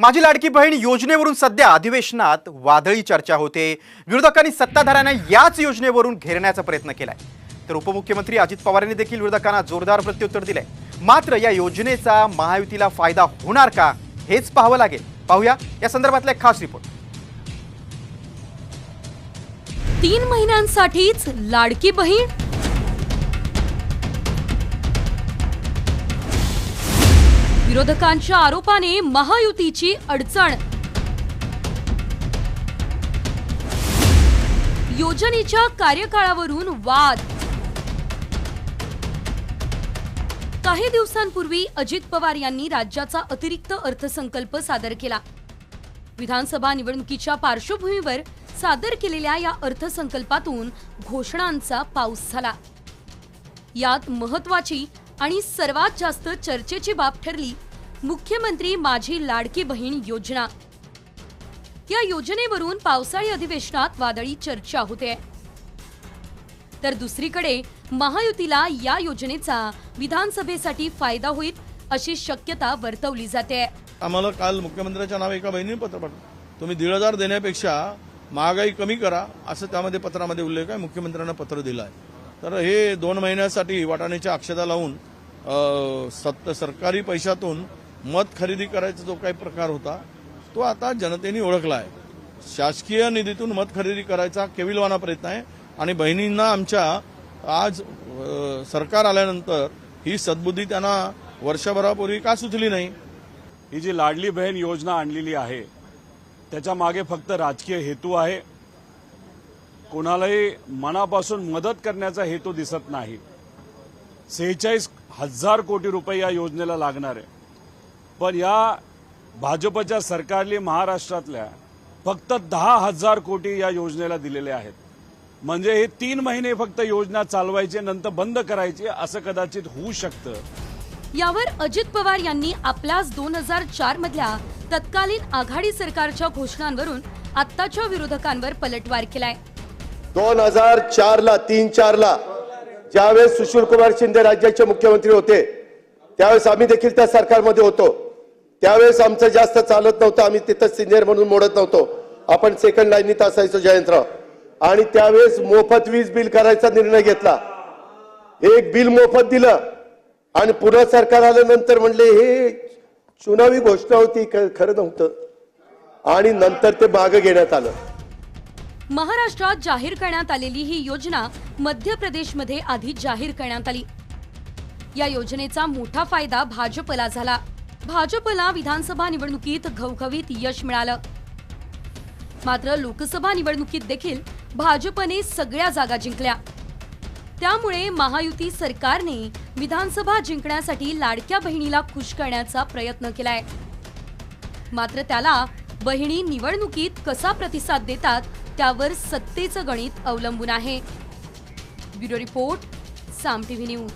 माझी लाडकी बहीण योजनेवरून सध्या अधिवेशनात वादळी चर्चा होते. विरोधकांनी सत्ताधाऱ्यांना याच योजनेवरून घेरण्याचा प्रयत्न केलाय. तर उपमुख्यमंत्री अजित पवारांनी देखील विरोधकांना जोरदार प्रत्युत्तर दिलंय. मात्र या योजनेचा महायुतीला फायदा होणार का हेच पाहावं लागेल. पाहूया या संदर्भातला एक खास रिपोर्ट. तीन महिन्यांसाठीच लाडकी बहीण विरोधकांच्या आरोपाने महायुतीची अडचण. योजनेच्या कार्यकाळावरून वाद. काही दिवसांपूर्वी अजित पवार यांनी राज्याचा अतिरिक्त अर्थसंकल्प सादर केला. विधानसभा निवडणुकीच्या पार्श्वभूमीवर सादर केलेल्या या अर्थसंकल्पातून घोषणांचा पाऊस झाला. यात महत्वाची आणि सर्वात जास्त चर्चेची बाब ठरली मुख्यमंत्री माझी लाडकी बहीण योजना. या योजनेवरून पावसाळी अधिवेशनात वादळी चर्चा होते. तर दुसरीकडे महायुतीला या योजनेचा विधानसभेसाठी फायदा होईल अशी शक्यता वर्तवली जाते. आम्हाला काल मुख्यमंत्र्यांच्या नावे एका बहिणीने पत्र पाठवलं. तुम्ही दीड हजार देण्यापेक्षा महागाई कमी करा असं त्यामध्ये पत्रामध्ये उल्लेख आहे. मुख्यमंत्र्यांना पत्र दिलं आहे तर हे दोन महिन्यासाठी वाटाण्याच्या अक्षता लावून सत्ता सरकारी पैशातून मत खरेदी करायचा जो काही प्रकार होता तो आता जनतेने ओळखला आहे शासकीय निधीतून मत खरेदी करायचा केविलवाना प्रयत्न आहे आणि बहिणींना आमच्या आज सरकार आल्यानंतर ही सद्बुद्धी त्यांना वर्षभरापूर्वी का सुचली नाही? ही जी लाडली बहीण योजना आणलेली आहे त्याच्यामागे फक्त राजकीय हेतू आहे. कोणालाही मनापासून मदत करण्याचा हेतू दिसत नाही. सेहेचाळीस हजार कोटी रुपये या योजनेला लागणार आहे. पण या भाजपच्या सरकारने महाराष्ट्रातल्या फक्त दहा हजार कोटी या योजनेला दिलेले आहेत. म्हणजे हे तीन महिने फक्त योजना चालवायची नंतर बंद करायची असं कदाचित होऊ शकतं. यावर अजित पवार यांनी आपल्याच दोन हजार चार मधल्या तत्कालीन आघाडी सरकारच्या घोषणांवरून आत्ताच्या विरोधकांवर पलटवार केलाय. दोन हजार चार ला तीन चार ला ज्यावेळेस सुशील कुमार शिंदे राज्याचे मुख्यमंत्री होते त्यावेळेस आम्ही देखील त्या सरकारमध्ये होतो. त्यावेळेस आमचं जास्त चालत नव्हतं आम्ही तिथं सिनियर म्हणून मोडत नव्हतो. आपण सेकंड लाईनीत असायचो जयंतराव. आणि त्यावेळेस मोफत वीज बिल करायचा निर्णय घेतला. एक बिल मोफत दिलं. आणि पुन्हा सरकार आल्यानंतर म्हणले हे चुनावी घोषणा होती ख- खरं नव्हतं. आणि नंतर ते मागं घेण्यात आलं. महाराष्ट्रात जाहीर करण्यात आलेली ही योजना मध्य प्रदेशमध्ये आधी जाहीर करण्यात आली. या योजनेचा मोठा फायदा भाजपला झाला. भाजपला विधानसभा निवडणुकीत घवघवीत यश मिळालं. मात्र लोकसभा निवडणुकीत देखील भाजपने सगळ्या जागा जिंकल्या. त्यामुळे महायुती सरकारने विधानसभा जिंकण्यासाठी लाडक्या बहिणीला खुश करण्याचा प्रयत्न केलाय. मात्र त्याला बहिणी निवडणुकीत कसा प्रतिसाद देतात त्यावर सत्तेचं गणित अवलंबून आहे. Bureau report Saam TV news.